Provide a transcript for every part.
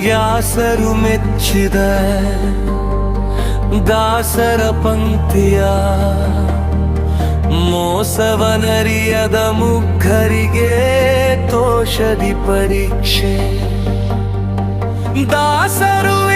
ವ್ಯಾಸರು ಮೆಚ್ಚಿದ ದಾಸರ ಪಂಕ್ತಿಯ ಮೋಸವನರಿಯದ ಮುಗ್ಗರಿಗೆ ತೋಷದಿ ಪರೀಕ್ಷೆ. ದಾಸರುವೆ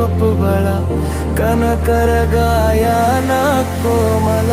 ಕಪ್ಪುಗಳ ಕನಕರ ಗಾಯನ ಕೋಮಲ